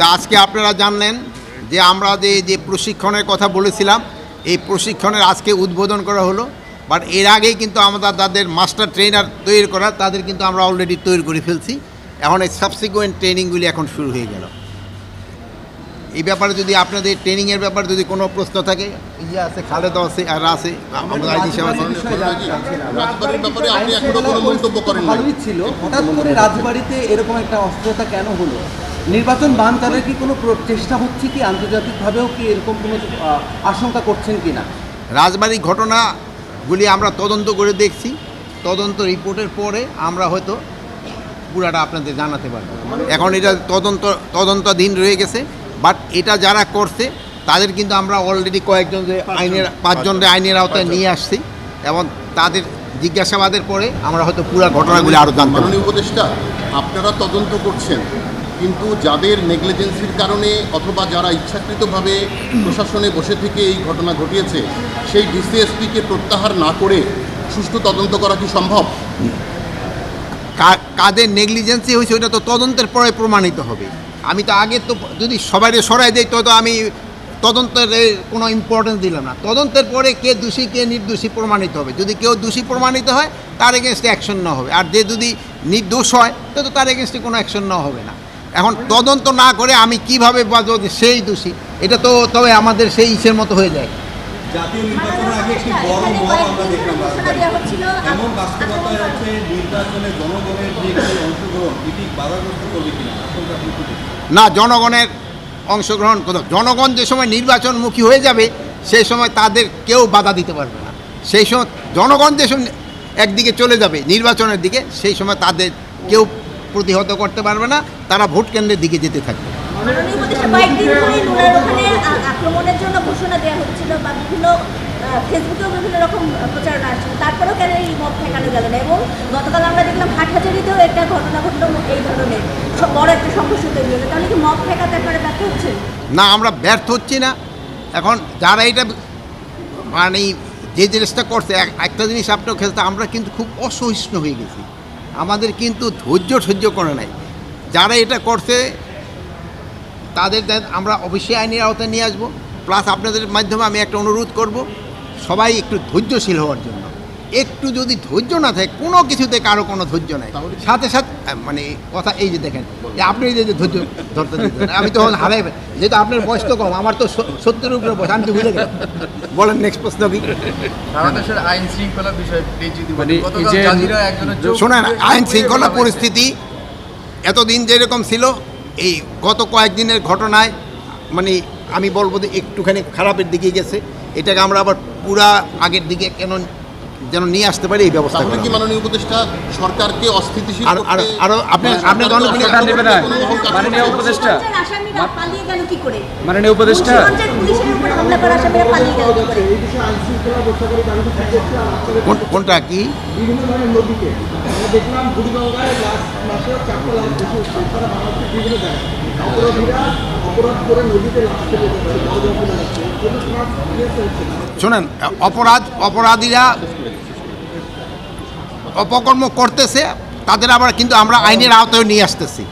তা আজকে আপনারা জানলেন যে আমরা যে যে প্রশিক্ষণের কথা বলেছিলাম এই প্রশিক্ষণের আজকে উদ্বোধন করা হলো। বাট এর আগেই কিন্তু আমাদের তাদের মাস্টার ট্রেনার তৈরি করা তাদের কিন্তু আমরা অলরেডি তৈরি করে ফেলছি। এখন এই সাবসিকুয়েন্ট ট্রেনিংগুলি এখন শুরু হয়ে গেল। এই ব্যাপারে যদি আপনাদের ট্রেনিংয়ের ব্যাপারে যদি কোনো প্রশ্ন থাকে ইয়ে আছে খালেদা আছে আর আছে আমাদের আইডি সাহেব আছে। ব্যাপারে আপনি এখনও কোনো মন্তব্য করেন ভালোই ছিল। হঠাৎ করে রাজবাড়িতে এরকম একটা অস্ত্রতা কেন হলো? নির্বাচন বান তাদের কি কোনো চেষ্টা হচ্ছে কি? আন্তর্জাতিকভাবেও কি এরকম কোনো আশঙ্কা করছেন কি না? রাজবাড়ির ঘটনাগুলি আমরা তদন্ত করে দেখছি। তদন্ত রিপোর্টের পরে আমরা হয়তো পুরাটা আপনাদের জানাতে পারব। এখন এটা তদন্ত তদন্তাধীন রয়ে গেছে। বাট এটা যারা করছে তাদের কিন্তু আমরা অলরেডি কয়েকজন যে আইনের পাঁচজনকে আইনের আওতায় নিয়ে আসছি। এবং তাদের জিজ্ঞাসাবাদের পরে আমরা হয়তো পুরো ঘটনাগুলি আরও জানতে উপদেষ্টা আপনারা তদন্ত করছেন। কিন্তু যাদের নেগলিজেন্সির কারণে অথবা যারা ইচ্ছাকৃতভাবে প্রশাসনে বসে থেকে এই ঘটনা ঘটিয়েছে, সেই ডিসিএসপিকে প্রত্যাহার না করে সুষ্ঠু তদন্ত করা কি সম্ভব? কাদের নেগলিজেন্সি হয়েছে ওটা তো তদন্তের পরে প্রমাণিত হবে। আমি তো আগে তো যদি সবাই সরাই দেই, তো তো আমি তদন্তের কোনো ইম্পর্টেন্স দিলাম না। তদন্তের পরে কে দোষী, কে নির্দোষী প্রমাণিত হবে। যদি কেউ দোষী প্রমাণিত হয়, তার এগেনস্টে অ্যাকশন নেওয়া হবে। আর যে যদি নির্দোষ হয়, তো তার এগেনস্টে কোনো অ্যাকশন নেওয়া হবে না। এখন তদন্ত না করে আমি কীভাবে বাজবো সেই দোষী এটা তো তবে আমাদের সেই ইসের মতো হয়ে যায়। জাতীয় নির্বাচনের আগে একটি বড় মব আমরা দেখলাম এমন বাস্তবতায় হচ্ছে নির্বাচনে জনগণের যে অংশগ্রহণ এটি বাধাগ্রস্ত করবে কিনা আশঙ্কা আপনি কি দেখছেন? না জনগণের অংশগ্রহণ করতে জনগণ যে সময় নির্বাচনমুখী হয়ে যাবে সেই সময় তাদের কেউ বাধা দিতে পারবে না। সেই সময় জনগণ যে সময় একদিকে চলে যাবে নির্বাচনের দিকে সেই সময় তাদের কেউ প্রতিহত করতে পারবে না তারা ভোট কেন্দ্রের দিকে যেতে থাকবে। আক্রমণের জন্য ঘোষণা দেওয়া হচ্ছিল বা বিভিন্ন ফেসবুকেও বিভিন্ন রকম প্রচারণা আসছিল তারপরেও কেন এই মত ঠেকানো গেল না? এবং গতকাল আমরা দেখলাম হাটহাজারিতেও একটা ঘটনা ঘটলো এই ধরনের বড় একটা সংঘর্ষ তৈরি হলো তাহলে কি মত ঠেকাতে আপনারা ব্যর্থ হচ্ছেন না আমরা ব্যর্থ হচ্ছি না। এখন যারা এটা মানে যে জিনিসটা করছে একটা জিনিস আপনার খেলতে আমরা কিন্তু খুব অসহিষ্ণু হয়ে গেছি। আমাদের কিন্তু ধৈর্য সহ্য করে নাই। যারা এটা করছে তাদের আমরা অবশ্যই আইনের আওতায় নিয়ে আসব। প্লাস আপনাদের মাধ্যমে আমি একটা অনুরোধ করব সবাই একটু ধৈর্যশীল হওয়ার জন্য। একটু যদি ধৈর্য না থাকে কোনো কিছুতে কারও কোনো ধৈর্য নাই। সাথে সাথে মানে কথা এই যে দেখেন যে আপনি এই যে ধৈর্য ধরতে আমি তখন হারাই যেহেতু আপনার বয়স তো কম আমার তো স- সত্তরের উপরে বয়স আমি তো ভুলে গেলাম। বলেন নেক্সট প্রশ্ন কি? সারা দেশের আইন শৃঙ্খলা বিষয়ে মানে শোনেন আইন শৃঙ্খলা পরিস্থিতি এতদিন যেরকম ছিল এই গত কয়েকদিনের ঘটনায় মানে আমি বলব যে একটুখানি খারাপের দিকে গেছে। এটাকে আমরা আবার পুরা আগের দিকে কেন যেন নিয়ে আসতে পারি এই ব্যবস্থা করা কি মাননীয় উপদেষ্টা সরকারকে অস্থিতিশীল আরো- করতে আরো- আরও আপনি- আপনি কাজ মাননীয় উপদেষ্টা পালিয়ে গেল কি করে? মাননীয় উপদেষ্টা। কোনটা কি? দেখলাম শোনেন অপরাধ অপরাধীরা অপকর্ম করতেছে তাদের আবার কিন্তু আমরা আইনের আওতায় নিয়ে আসতেছি।